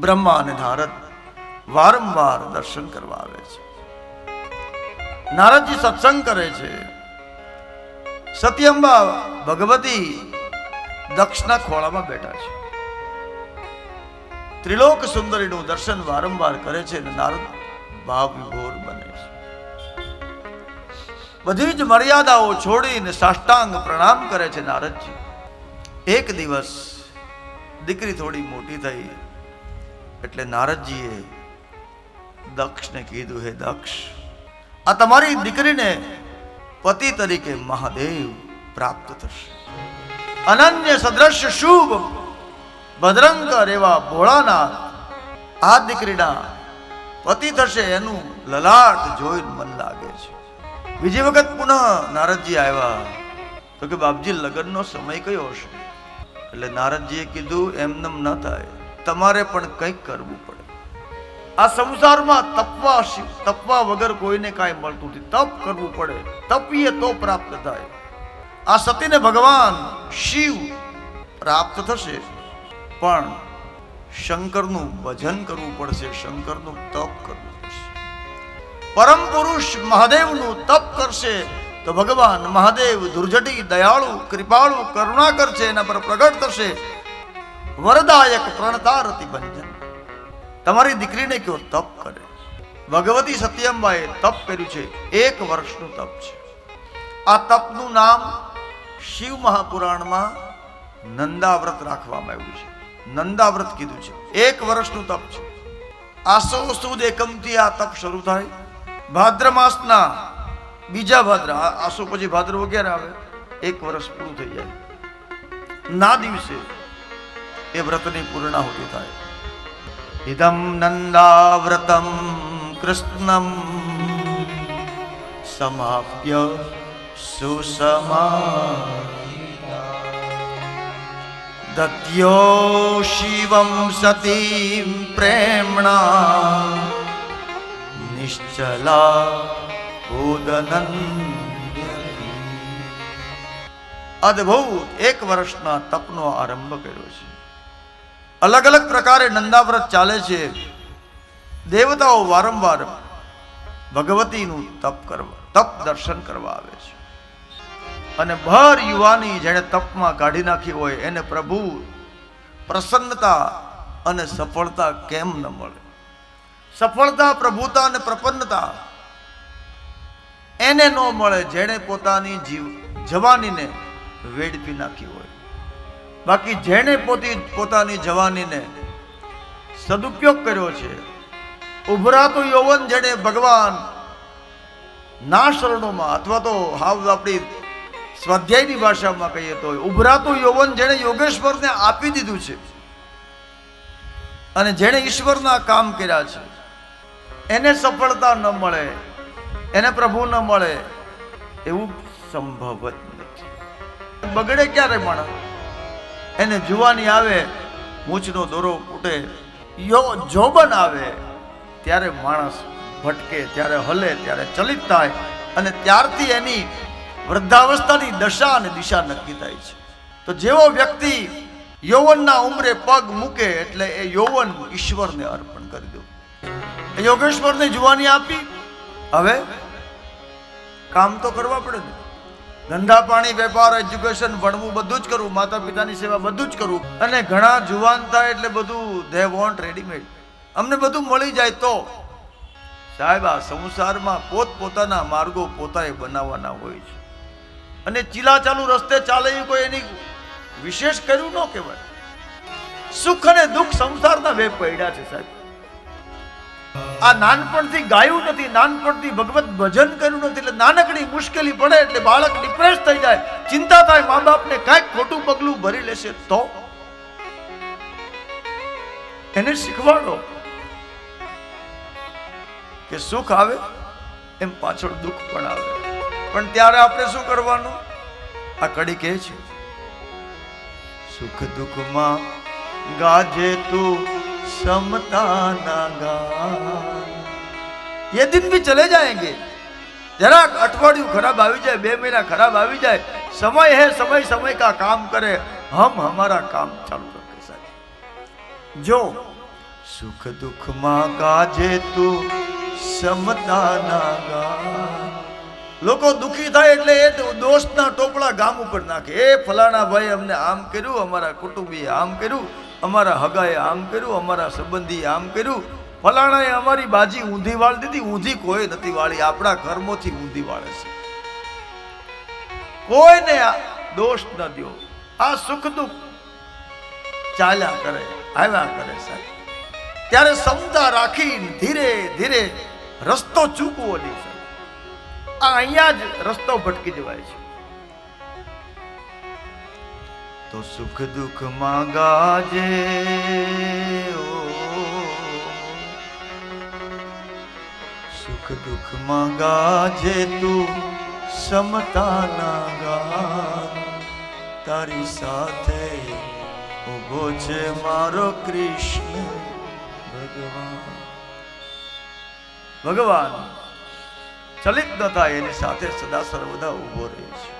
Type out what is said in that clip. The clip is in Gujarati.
બ્રહ્મા અને નારદ વારંવાર દર્શન કરવા આવે છે. નારદજી સત્સંગ કરે છે. સત્યંબા ભગવતી દક્ષના ખોળામાં બેઠા છે. ત્રિલોક સુંદરીનું દર્શન વારંવાર કરે છે અને નારદ ભાવ વિભોર બને છે. બધી જ મર્યાદાઓ છોડીને સાષ્ટાંગ પ્રણામ કરે છે નારદજી. એક દિવસ દીકરી થોડી મોટી થઈ. એટલે નારદજીએ દક્ષને કીધું, હે દક્ષ, આ તમારી દીકરીને પતિ તરીકે મહાદેવ પ્રાપ્ત થશે. અનન્ય સદ્રશ્ય શુભ ભદ્રંકર એવા ભોળાનાથ આ દીકરીના પતિ થશે એનું લલાટ જોઈને મન લાગે છે. બીજી વખત પુનઃ નારદજી આવ્યા. તો કે, બાપજી, લગ્નનો સમય કયો હશે? એટલે નારદજીએ કીધું, એમનેમ ન થાય. તમારે પણ કંઈક કરવું પડે. આ સંસારમાં તપવા તપવા વગર કોઈને કાંઈ મળતું નથી. તપ કરવું પડે. તપીએ તો પ્રાપ્ત થાય. આ સતીને ભગવાન શિવ પ્રાપ્ત થશે. પણ શંકરનું ભજન કરવું પડશે, શંકરનું તપ કરવું પડશે. પરમ પુરુષ મહાદેવનું તપ કરશે, તો ભગવાન મહાદેવ દુર્જટી, દયાળુ, કૃપાળુ, કરુણા કરશે, એના પર પ્રગટ થશે. વરદાયક પ્રણતારતિ બંધન તમારી દીકરીને કયો તપ કરે ભગવતી સત્યમ્બાએ તપ કર્યું છે, એક વર્ષનું તપ છે. આ તપનું નામ શિવ મહાપુરાણમાં નંદાવ્રત રાખવામાં આવ્યું છે. નંદાવ્રત કીધું છે. એક વર્ષનું તપ છે. આસો સુદ એકમથી આ તપ શરૂ થાય. ભાદ્ર માસના બીજા ભાદ્ર આસો પછી ભાદ્ર વગેરે આવે, એક વર્ષ પૂરું થઈ જાય. ના દિવસે એ વ્રતની પૂર્ણાહુતિ થાય. ઇદમ નંદાવ્રતમ કૃષ્ણમ સમાપ્ય સુસમા દત્યો શિવમ સતી પ્રેમણા નિશ્ચલા ઉદનન અદભુત એક વર્ષના તપનો આરંભ કર્યો છે. અલગ અલગ પ્રકારે નંદાવ્રત ચાલે છે. દેવતાઓ વારંવાર ભગવતીનું તપ કરવા, તપ દર્શન કરવા આવે છે. અને ભર યુવાની જેણે તપમાં કાઢી નાખી હોય, એને પ્રભુ પ્રસન્નતા અને સફળતા કેમ ન મળે? સફળતા, પ્રભુતા અને પ્રપન્નતા એને ન મળે, જેણે પોતાની જીવ જવાનીને વેડપી નાખી હોય. બાકી જેણે પોતી પોતાની જવાનીને સદુપયોગ કર્યો છે ઉભરાતું યૌવન જેણે ભગવાન ના શરણોમાં, અથવા તો હાવ આપણી સ્વાધ્યાયની ભાષામાં કહીએ તો ઉભરાતું યૌવન જેણે યોગેશ્વરને આપી દીધું છે અને જેણે ઈશ્વરના કામ કર્યા છે, એને સફળતા ન મળે, એને પ્રભુ ન મળે એવું સંભવ જ નથી. બગડે ક્યારે માણસ? એને જુવાની આવે, મૂછનો દોરો ફૂટે, યો જોબન આવે, ત્યારે માણસ ભટકે, ત્યારે હલે, ત્યારે ચલિત થાય, અને ત્યારથી એની વૃદ્ધાવસ્થાની દશા અને દિશા નક્કી થાય છે. તો જેવો વ્યક્તિ યૌવનના ઉંમરે પગ મૂકે, એટલે એ યૌવન ઈશ્વરને અર્પણ કરી દો. યોગેશ્વરને જુવાની આપી. હવે કામ તો કરવા પડે ને. ધંધા પાણી, વેપાર એજ્યુકેશન ભણવું બધું જ કરવું માતા પિતાની સેવા બધું જ કરવું અને ઘણા જુવાન થાય એટલે બધું ધે વોન્ટ રેડીમેડ અમને બધું મળી જાય તો. સાહેબ, આ સંસારમાં પોત પોતાના માર્ગો પોતાએ બનાવવાના હોય છે. અને ચીલા ચાલુ રસ્તે ચાલે કોઈ એની વિશેષ કર્યું ન કહેવાય. સુખ અને દુઃખ સંસારના બે પૈડા છે સાહેબ. આ નાનપણથી ગાયું નથી, નાનપણથી ભગવત ભજન કર્યું નથી, એટલે નાનકડી મુશ્કેલી પડે એટલે બાળક ડિપ્રેસ થઈ જાય. ચિંતા થાય મા બાપને કાંઈક ખોટું પગલું ભરી લેશે તો? એને શીખવાડો કે સુખ આવે એમ પાછળ દુઃખ પણ આવે. પણ ત્યારે આપણે શું કરવાનું? આ કડી કહે છે, સુખ દુઃખમાં ગાજે તું समता ना गान ये दिन भी चले जाएंगे જરાક અઠવાડિયું ખરાબ આવી જાય બે મહિના ખરાબ આવી જાય સમય है समय समय का काम करे हम हमारा काम चालू रखे साहब जो સુખ દુઃખમાં ગાજે તું સમતાના ગા લોકો દુઃખી થાય એટલે એ દોસ્તના ટોપલા ગામ ઉપર નાખે. એ ફલાણા ભાઈ અમને આમ કર્યું, અમારા કુટુંબીએ આમ કર્યું, અમારા હગાએ આમ કર્યું, અમારા સંબંધીએ આમ કર્યું. ફલાણાએ અમારી બાજી ઊંધી વાળી દીધી. ઊંધી કોઈ નથી વાળી, આપણા કર્મોથી ઊંધી વાળે છે. કોઈને દોષ ન દ્યો આ સુખ દુઃખ ચાલ્યા કરે, આવ્યા કરે સાહેબ. ત્યારે ક્ષમતા રાખી ધીરે ધીરે રસ્તો ચૂકવો નહીં અહીંયા જ રસ્તો ભટકી જવાય છે. તો સુખ દુઃખમાં ગાજે સુખ દુઃખમાં ગાજે તું સમતાના ગાન તારી સાથે ઊભો છે મારો કૃષ્ણ ભગવાન. ભગવાન. ચલિત ન એની સાથે સદા સર્વદા ઊભો રહે છે.